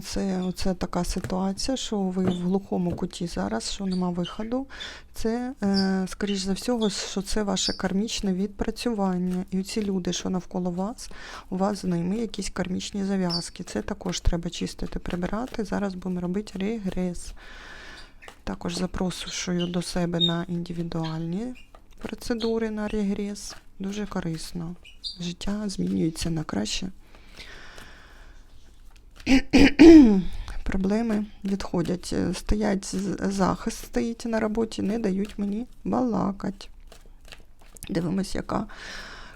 Це оце така ситуація, що ви в глухому куті зараз, що нема виходу. Це, е, скоріш за всього, що це ваше кармічне відпрацювання. І ці люди, що навколо вас, у вас з ними якісь кармічні зав'язки. Це також треба чистити, прибирати. Зараз будемо робити регрес. Також запрошую до себе на індивідуальні процедури на регрес. Дуже корисно. Життя змінюється на краще. Проблеми відходять. Е, Стоять захист стоїть на роботі, не дають мені балакать. Дивимось, яка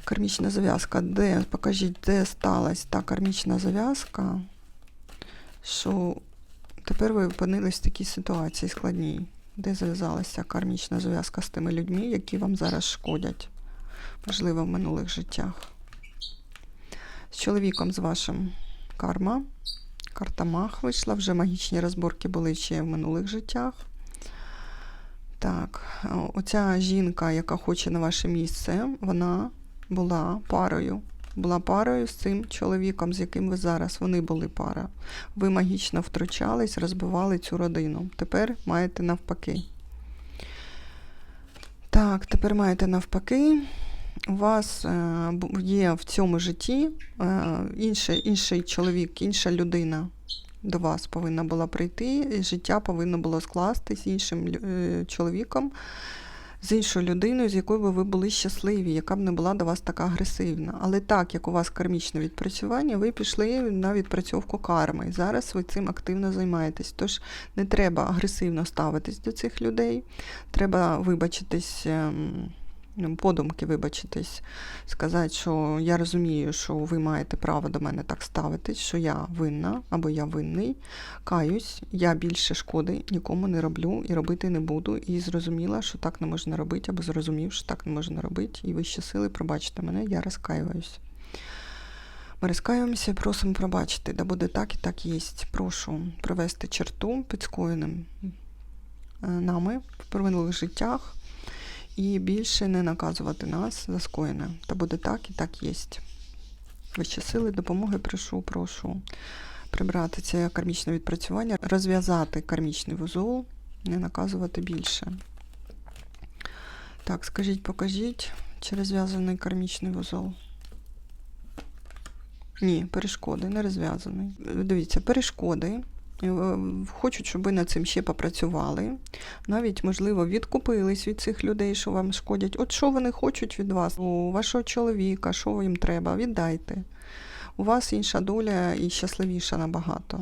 кармічна зав'язка. Де, покажіть, де сталася та кармічна зав'язка, що тепер ви опинились в такій ситуації складній. Де зав'язалася кармічна зв'язка з тими людьми, які вам зараз шкодять, можливо, в минулих життях. З чоловіком з вашим карма. Карта Мах вийшла, вже магічні розборки були ще в минулих життях. Так, оця жінка, яка хоче на ваше місце, вона була парою. Була парою з цим чоловіком, з яким ви зараз. Вони були пара. Ви магічно втручались, розбивали цю родину. Тепер маєте навпаки. Так, тепер маєте навпаки. У вас е, є в цьому житті е, інший, інший чоловік, інша людина до вас повинна була прийти, і життя повинно було скластись з іншим е, чоловіком, з іншою людиною, з якою би ви були щасливі, яка б не була до вас така агресивна. Але так як у вас кармічне відпрацювання, ви пішли на відпрацьовку карми. І зараз ви цим активно займаєтесь. Тож не треба агресивно ставитись до цих людей, треба вибачитись. Ну, Подумки вибачитись, сказати, що я розумію, що ви маєте право до мене так ставитись, що я винна або я винний. Каюсь, я більше шкоди нікому не роблю і робити не буду. І зрозуміла, що так не можна робити, або зрозумів, що так не можна робити. І вищі сили, пробачте мене, я розкаююсь. Ми розкаюємося і просимо пробачити, да буде так і так єсть. Прошу провести черту під скоєним е, нами в минулих життях і більше не наказувати нас за скоєне. Та буде так і так єсть. Вищі сили, допомоги прошу, прошу прибрати це кармічне відпрацювання, розв'язати кармічний вузол, не наказувати більше. Так, скажіть, покажіть, чи розв'язаний кармічний вузол? Ні, перешкоди, не розв'язаний. Дивіться, перешкоди. Е, Хочуть, щоб ви над цим ще попрацювали. Навіть, можливо, відкупились від цих людей, що вам шкодять. От що вони хочуть від вас, у вашого чоловіка, що їм треба, віддайте. У вас інша доля і щасливіша набагато.